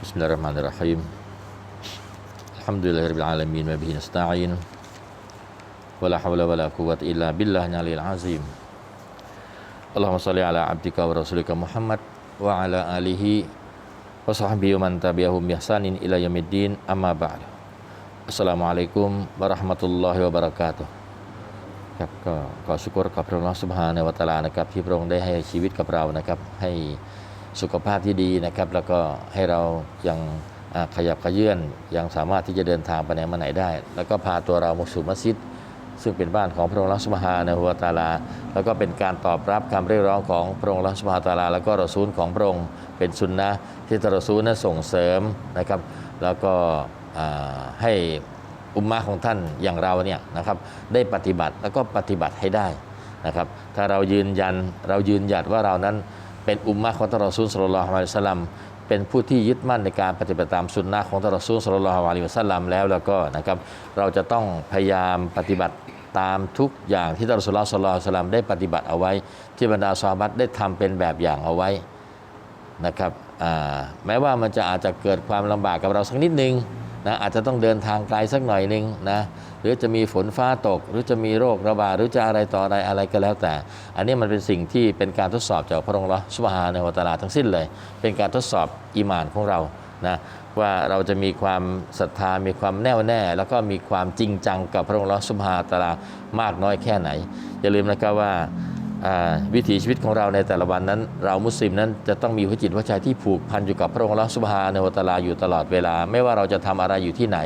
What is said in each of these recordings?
Bismillahirrahmanirrahim. Alhamdulillahirrahmanirrahim. Wa bihi nasta'in. Wa la hawla wa illa billah nyalil azim. Allahumma salli ala abdika wa rasulika Muhammad wa ala alihi wa sahbihi man tabi'ahum bihsanin ila yaumiddin amma ba'du. Assalamualaikum warahmatullahi wabarakatuh. ครับก็ขอสุกรกับพระองค์สุบฮานะวะตาลานะครับที่พระองค์ได้ให้ชีวิตกับเรานะครับให้ สุขภาพที่ดีนะครับ แล้วก็ให้เรายังขยับขยื่นยังสามารถที่จะเดินทางไปไหนมาไหนได้ แล้วก็พาตัวเรามาสู่มัสยิด ซึ่งเป็นบ้านของพระองค์สุบฮาในวัวตาลา แล้วก็เป็นการตอบรับคำเรียกร้องของพระองค์สุบฮาตาลา แล้วก็รอซูลของพระองค์เป็นสุนนะที่ตรอซูลนั้นส่งเสริมนะครับ แล้วก็ให้อุมมะของท่านอย่างเราเนี่ยนะครับได้ปฏิบัติแล้วก็ปฏิบัติให้ได้นะครับ ถ้าเรายืนยันเรายืนหยัดว่าเรานั้น เป็นอุมมะของท่านรอซูลสลลัลลอฮุอะลัยฮิวะสลลัมเป็นผู้ที่ยึดมั่นในการปฏิบัติตามสุนนะของท่านรอซูลสลลัลลอฮุอะลัยฮิวะสลัมแล้วแล้วก็นะครับเราจะต้องพยายามปฏิบัติตามทุกอย่างที่ท่านรอซูลสลลัลลอฮุอะลัยฮิวะสลัมได้ปฏิบัติเอาไว้ ที่บรรดาซอฮาบัตได้ทำเป็นแบบอย่างเอาไว้นะครับแม้ว่ามันจะอาจจะเกิดความลำบากกับเราสักนิดนึง นะอาจจะต้องเดินทางไกลสักหน่อยนึงนะหรือจะมีฝนฟ้าตก หรือจะมีโรคระบาดหรือจะอะไรต่ออะไรอะไรก็แล้วแต่ อันนี้มันเป็นสิ่งที่เป็นการทดสอบจากพระองค์ละสุบฮาในวตาลาทั้งสิ้นเลย เป็นการทดสอบอีมานของเรานะว่าเราจะมีความศรัทธา มีความแน่วแน่ แล้วก็มีความจริงจังกับพระองค์ละสุบฮาตาลามากน้อยแค่ไหน อย่าลืมนะครับว่า วิถีชีวิตของเราในแต่ละวันนั้น เรามุสลิมนั้นจะต้องมีหัวจิตหัวใจที่ผูกพันอยู่กับพระองค์ลลอฮฺสุบฮาในวะตะอาลาอยู่ตลอดเวลา ไม่ว่าเราจะทำอะไรอยู่ที่ไหน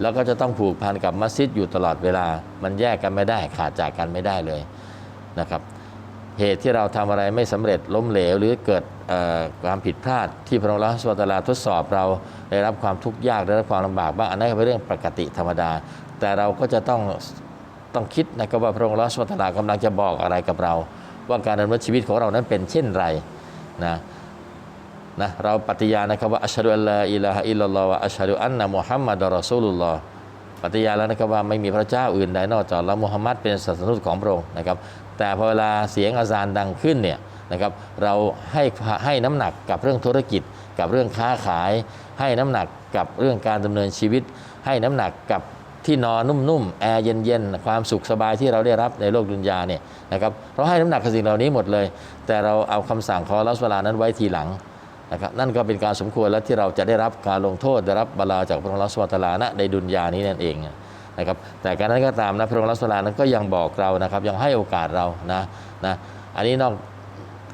แล้วก็จะต้องผูกพันกับมัสยิดอยู่ตลอดเวลา มันแยกกันไม่ได้ขาดจากกันไม่ได้เลยนะครับเหตุที่เราทำอะไรไม่สำเร็จล้มเหลว หรือเกิดความผิดพลาดที่พระองค์ลลอฮฺสุบฮานะฮูวะตาลาทดสอบเราได้รับความทุกข์ยากได้รับความลำบากบ้างอันนั้นเป็นเรื่องปกติธรรมดา แต่เราก็จะต้อง ต้องคิดนะครับว่าพระองค์ลอสุบฮานะฮูวะตะอาลากำลังจะบอกอะไรกับเรา ว่าการดำเนินชีวิตของเรานั้นเป็นเช่นไรนะนะเราปฏิญาณนะครับว่าอัชฮะดุอัลลอฮ์อิลาฮอิลลัลลอฮ์วะอัชฮะดุอันนะมุฮัมมัดรอซูลุลลอฮ์ปฏิญาณแล้วนะครับว่าไม่มีพระเจ้าอื่นใดนอกจากลลอฮ์มุฮัมมัดเป็นศาสนุของพระองค์นะครับแต่พอเวลาเสียงอาซานดังขึ้นเนี่ยนะครับเราให้ให้น้ำหนักกับเรื่องธุรกิจ กับเรื่องค้าขาย ให้น้ำหนักกับเรื่องการดำเนินชีวิต ให้น้ำหนักกับ ที่นอนนุ่มๆแอร์เย็นๆ ความสุขสบายที่เราได้รับในโลกดุนยาเนี่ยนะครับเราให้น้ำหนักกับสิ่งเหล่านี้หมดเลย แต่เราเอาคำสั่งของอัลลอสุบฮานะฮูวลานั้นไว้ทีหลังนะครับนั่นก็เป็นการสมควรแล้วที่เราจะได้รับการลงโทษได้รับบาลาจากพระองค์อัลอสุบฮานะฮูวตาลาในดุนยานี้นั่นเองนะครับแต่การนั้นก็ตามนะพระองค์อัลอฮฺสุบฮานะฮูวะตลานั้นก็ยังบอกเรานะครับยังให้โอกาสเรานะนะอันนี้นอก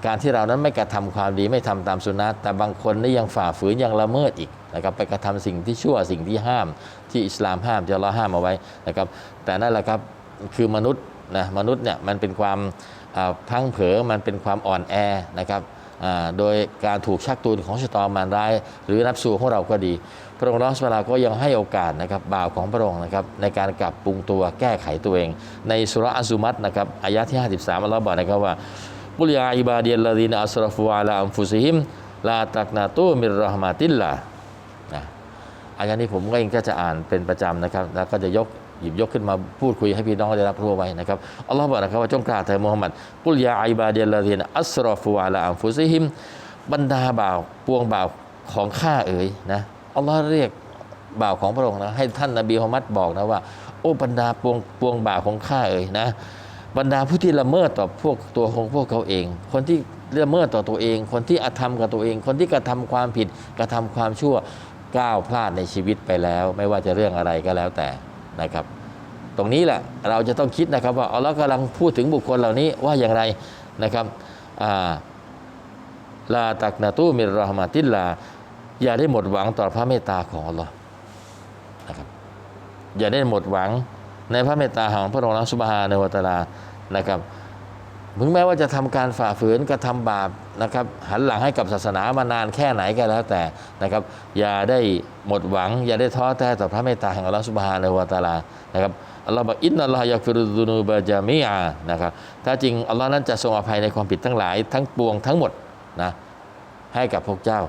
การที่เรานั้นไม่กระทำความดีไม่ทำตามสุนัตแต่บางคนนี่ยังฝ่าฝืนยังละเมิดอีกนะครับไปกระทำสิ่งที่ชั่วสิ่งที่ห้าม ที่อิสลามห้ามที่เลอฮ์ห้ามเอาไว้นะครับ แต่นั่นแหละครับคือมนุษย์นะมนุษย์เนี่ยมันเป็นความพังเผลอมันเป็นความอ่อนแอนะครับโดยการถูกชักตูนของชะตอมารร้าย หรือนับสู่ของเราก็ดี พระองค์ลอสเวลาก็ยังให้โอกาสนะครับบ่าวของพระองค์นะครับในการกลับปรุงตัวแก้ไขตัวเอง ในสุราอัซุมัตนะครับอายะที่ 53อัลลอฮ์บอกนะครับว่า กุลยาอิบาดียลลาดีนอัสรฟุอาลาอัมฟุซิฮิมลาตักนาตูมิรรห์มาติลลานะอายะนี้ผมก็เองก็จะอ่านเป็นประจำนะครับ แล้วก็จะยกหยิบยกขึ้นมาพูดคุยให้พี่น้องได้รับรู้ไว้นะครับอัลลอฮ์บอกนะครับว่าจงกล่าวเถิดมูฮัมหมัดกุลยาอิบาดียลลาดีนอัสรฟุอาลาอัมฟุซิฮิมบรรดาบ่าวปวงบ่าวของข้าเอ๋ยนะอัลลอฮ์เรียกบ่าวของพระองค์นะให้ท่านนบีมุฮัมมัดบอกนะว่า โอ้บรรดาปวงปวงบ่าวของข้าเอ๋ยนะ บรรดาผู้ที่ละเมิดต่อพวกตัวของพวกเขาเอง คนที่ละเมิดต่อตัวเอง คนที่อาธรรมกับตัวเอง คนที่กระทำความผิดกระทำความชั่วก้าวพลาดในชีวิตไปแล้ว ไม่ว่าจะเรื่องอะไรก็แล้วแต่นะครับ ตรงนี้แหละเราจะต้องคิดนะครับว่าอัลลอฮ์กำลังพูดถึงบุคคลเหล่านี้ว่าอย่างไรนะครับลาตักนาตูมิรรห์มาติลลา อย่าได้หมดหวังต่อพระเมตตาของอัลลอฮ์นะครับอย่าได้หมดหวัง ในพระเมตตาของพระองค์อัลลอฮฺสุบฮาในวะตลานะครับถึงแม้ว่าจะทำการฝ่าฝืนกระทำบาปนะครับหันหลังให้กับศาสนามานานแค่ไหนก็แล้วแต่นะครับอย่าได้หมดหวัง อย่าได้ท้อแท้ต่อพระเมตตาแห่งอัลลอฮฺสุบฮาในวะตาลานะครับอัลลอฮฺบอกอินนัลลอฮฺยาฟิรุดุนูบะจามีอานะครับถ้าจริงอัลลอฮ์นั้นจะทรงอภัยในความผิดทั้งหลายทั้งปวงทั้งหมดนะให้กับพวกเจ้า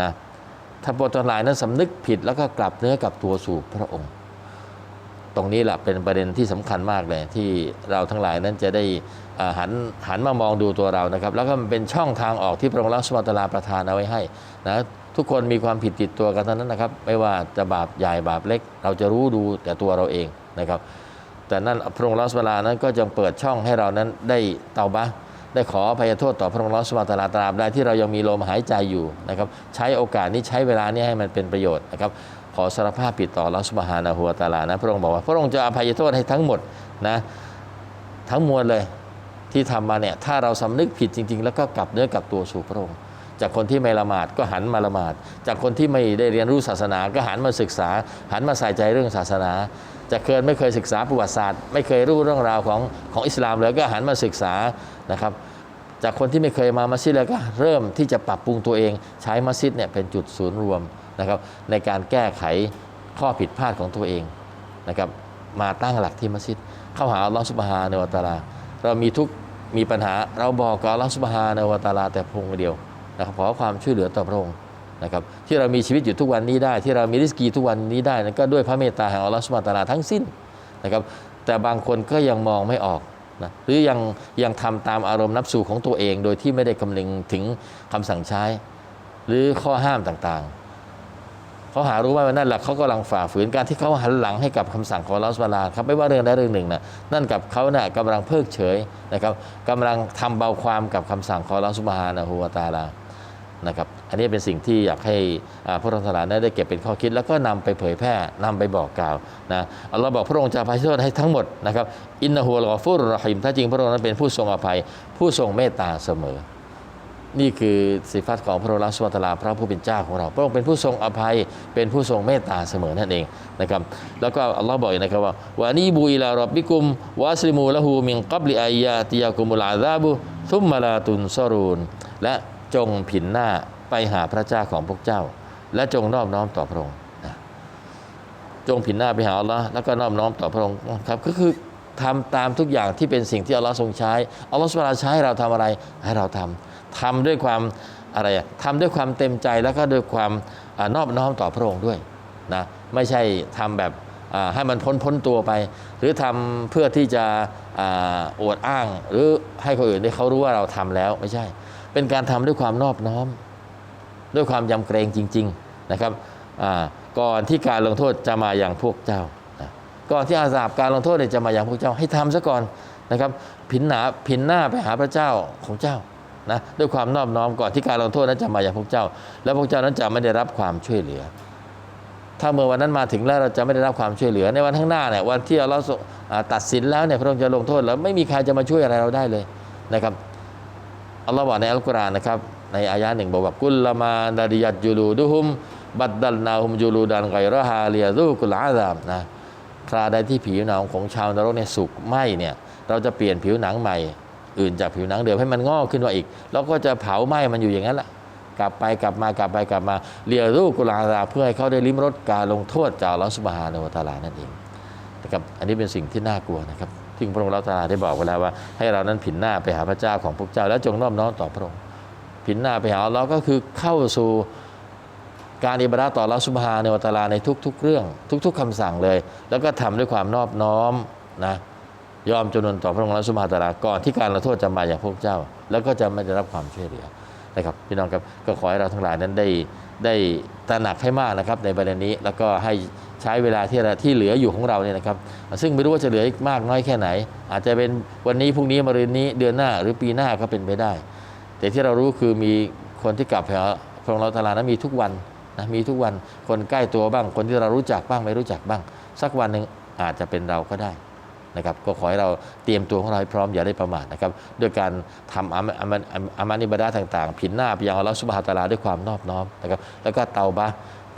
นะถ้าพวกทั้งหลายนั้นสำนึกผิดแล้วก็กลับเนื้อกลับตัวสู่พระองค์ ตรงนี้แหละเป็นประเด็นที่สำคัญมากเลย ที่เราทั้งหลายนั้นจะได้หันหันมามองดูตัวเรานะครับ แล้วก็มันเป็นช่องทางออกที่พระองค์ละสุบตลาประทานเอาไว้ให้นะทุกคนมีความผิดติดตัวกันทั้งนั้นนะครับ ไม่ว่าจะบาปใหญ่บาปเล็ก เราจะรู้ดูแต่ตัวเราเองนะครับ แต่นั่นพระองค์ลอสวาลานั้นก็ยังเปิดช่องให้เรานั้นได้เตาบะได้ขออภัยโทษต่อพระองค์ลอสวาตาลาตราบใดที่เรายังมีลมหายใจอยู่นะครับ ใช้โอกาสนี้ใช้เวลานี้ให้มันเป็นประโยชน์นะครับ ขอสารภาพผิดต่อลอสบฮานะฮัวตะอาลานะพระองค์บอกว่าพระองค์จะอภัยโทษให้ทั้งหมดนะทั้งมวลเลยที่ทำมาเนี่ยถ้าเราสำนึกผิดจริง ๆ แล้วก็กลับเนื้อกลับตัวสู่พระองค์จากคนที่ไม่ละหมาดก็หันมาละหมาด จากคนที่ไม่ได้เรียนรู้ศาสนา ก็หันมาศึกษา หันมาใส่ใจเรื่องศาสนา จากเคยไม่เคยศึกษาประวัติศาสตร์ ไม่เคยรู้เรื่องราวของของอิสลามเลยก็หันมาศึกษานะครับ จากคนที่ไม่เคยมามัสยิดแล้วก็เริ่มที่จะปรับปรุงตัวเอง ใช้มัสยิดเนี่ยเป็นจุดศูนย์รวม นะครับในการแก้ไขข้อผิดพลาดของตัวเองนะครับมาตั้งหลักที่มัสยิด เข้าหาอัลลอฮฺสุบฮาในวตะอาลา เรามีทุกมีปัญหาเราบอกกับอัลลอฮฺสุบฮาในวตะอาลาแต่พระองค์เดียวนะครับขอความช่วยเหลือต่อพระองค์นะครับที่เรามีชีวิตอยู่ทุกวันนี้ได้ ที่เรามีริสกีทุกวันนี้ได้นั้นก็ด้วยพระเมตตาแห่งอัลลอฮฺสุบฮานะตะอาลาทั้งสิ้นนะครับแต่บางคนก็ยังมองไม่ออกนะหรือยังยังทำตามอารมณ์นับสูของตัวเอง โดยที่ไม่ได้คำนึงถึงคำสั่งใช้ หรือข้อห้ามต่างๆ เขาหารู้ว่านั่นแหละเขากำลังฝ่าฝืนการที่เขาหันหลังให้กับคำสั่งของลอสวาลาครับไม่ว่าเรื่องใดเรื่องหนึ่งนะนั่นกับเขาเนะ่ะกำลังเพิกเฉยนะครับกำลังทำเบาความกับคำสั่งของลอสบฮานะฮูวาตาลานะครับอันนี้เป็นสิ่งที่อยากให้พระองค์ทลาได้เก็บเป็นข้อคิด แล้วก็นำไปเผยแพร่นำไปบอกกล่าวนะอัลลอฮ์บอกพระองค์จะอภัยโทษให้ทั้งหมดนะครับอินนะฮูลกอฟูรรอฮิมถ้าจริงพระองค์นั้นเป็นผู้ทรงอภัย ผู้ทรงเมตตาเสมอ นี่คือสิฟัตของพระองค์ลาสวตลาพระผู้เป็นเจ้าของเราพระองค์เป็นผู้ทรงอภัยเป็นผู้ทรงเมตตาเสมอนั่นเองนะครับแล้วก็อัลลอฮ์บอกนะครับว่าวานีบูอิลารบบิกุมวาสลิมูละหูมิงกับลิอายาติยากุมุลอาซาบุทุมมาลาตุนซรูนและจงผินหน้าไปหาพระเจ้าของพวกเจ้า และจงนอบน้อมต่อพระองค์จงผินหน้าไปหาอัลลอฮ์แล้วก็นอบน้อมต่อพระองค์ครับก็คือ ทำตามทุกอย่างที่เป็นสิ่งที่อัลลอฮ์ทรงใช้อัลลอฮ์สุบานะฮูวลาใช้ให้เราทำอะไรให้เราทำทำด้วยความอะไรอะทำด้วยความเต็มใจแล้วก็ด้วยความอนอบน้อมต่อพระองค์ด้วยนะไม่ใช่ทำแบบให้มันพ้นพ้นตัวไป หรือทำเพื่อที่จะอาอวดอ้าง หรือให้คนอื่นได้เขารู้ว่าเราทำแล้วไม่ใช่ เป็นการทำด้วยความนอบน้อม ด้วยความยำเกรงจริง ๆนะครับก่อนที่การลงโทษจะมาอย่างพวกเจ้า ก่อนที่อาสาบการลงโทษเนี่ยจะมาอย่างพวกเจ้าให้ทำซะก่อนนะครับผินหนาผินหน้าไปหาพระเจ้าของเจ้านะด้วยความนอบน้อมก่อนที่การลงโทษนั้นจะมาอย่างพวกเจ้า แล้วพวกเจ้านั้นจะไม่ได้รับความช่วยเหลือ ถ้าเมื่อวันนั้นมาถึงแล้วเราจะไม่ได้รับความช่วยเหลือ ในวันข้างหน้าเนี่ยวันที่เราตัดสินแล้วเนี่ยพระองค์จะลงโทษแล้วไม่มีใครจะมาช่วยอะไรเราได้เลยนะครับอัลลอฮ์บอกในอัลกุรอานนะครับในอายะหนึ่งบอกว่ากุลละมาดาริยัตจูลูดุฮุมบัดดัลนาฮุมจูลูดันไกรฮาเลียดูกุลอาซามนะ คราใดที่ผิวหนังของชาวนรกเนี่ยสุกไหมเนี่ยเราจะเปลี่ยนผิวหนังใหม่ อื่นจากผิวหนังเดิมให้มันงอกขึ้นมาอีก แล้วก็จะเผาไหม้มันอยู่อย่างนั้นแหละกลับไปกลับมากลับไปกลับมาเลียรูกุลาซาเพื่อให้เขาได้ลิ้มรสการลงโทษจากลอสุบฮานะฮูวตาลานั่นเองนะครับอันนี้เป็นสิ่งที่น่ากลัวนะครับที่พระองค์เราตาลาได้บอกไว้แล้วว่า ให้เรานั้นผินหน้าไปหาพระเจ้าของพวกเจ้า แล้วจงน้อมน้อมต่อพระองค์ผินหน้าไปหาอัลลอฮ์ก็คือเข้าสู่ การอิบาดะต่อลลอฮฺสุบฮาในวะตลาในทุกๆเรื่อง ทุก ๆคำสั่งเลย แล้วก็ทำด้วยความนอบน้อมนะยอมจำนนต่อพระองค์ลลอฮฺสุบฮานตะอาลาก่อนที่การละโทษจะมาอย่างพวกเจ้า แล้วก็จะไม่ได้รับความช่วยเหลือนะครับพี่น้องครับก็ขอให้เราทั้งหลายนั้นได้ได้ตระหนักให้มากนะครับในประเด็นนี้แล้วก็ให้ใช้เวลาที่ที่เหลืออยู่ของเราเนี่ยนะครับ ซึ่งไม่รู้ว่าจะเหลืออีกมากน้อยแค่ไหน อาจจะเป็นวันนี้พรุ่งนี้มะรืนนี้เดือนหน้าหรือปีหน้าก็เป็นไปได้ แต่ที่เรารู้คือมีคนที่กลับไปหาพระองค์เราตาลานั้นมีทุกวัน นะมีทุกวันคนใกล้ตัวบ้าง คนที่เรารู้จักบ้างไม่รู้จักบ้าง สักวันหนึ่งอาจจะเป็นเราก็ได้นะครับก็ขอให้เราเตรียมตัวของเราให้พร้อมอย่าได้ประมาทนะครับด้วยการทำอามันอามันอามันอิบาดาต่าง ๆ ผินหน้าไปยังอัลลอฮฺสุบฮาฮูวะตาลาด้วยความนอบน้อมนะครับแล้วก็เตาบะ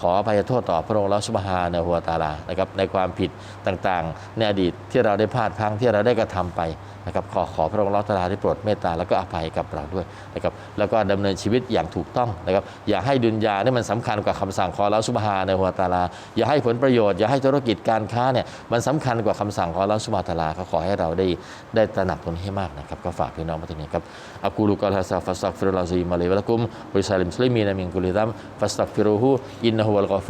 ขออภัยโทษต่อพระองค์อัลอสุบฮานะฮูวตาลานะครับในความผิดต่างๆ ในอดีตที่เราได้พลาดพลั้งที่เราได้กระทำไปนะครับขอขอพระองค์อัลอตาลาได้โปรดเมตตาแล้วก็อภัยกับเราด้วยนะครับแล้วก็ดำเนินชีวิตอย่างถูกต้องนะครับอย่าให้ดุนยาเนี่ยมันสำคัญกว่าคำสั่งของอัลอสุบฮานะฮูวตาลา อย่าให้ผลประโยชน์ อย่าให้ธุรกิจการค้าเนี่ยมันสำคัญกว่าคำสั่งของอัลอสุบฮาตาลาก็ขอให้เราได้ได้ตระหนักตรงนี้ให้มากนะครับก็ฝากพี่น้องมาที่นี่ครับอักูลุกะลฮะซาฟัสตักฟิรุลลอฮีมาเลวะละกุมวะลิซาลิมมุสลิมีนมินกุลิซัมฟัสตักฟิรุฮูอินนะฮุวัลกอ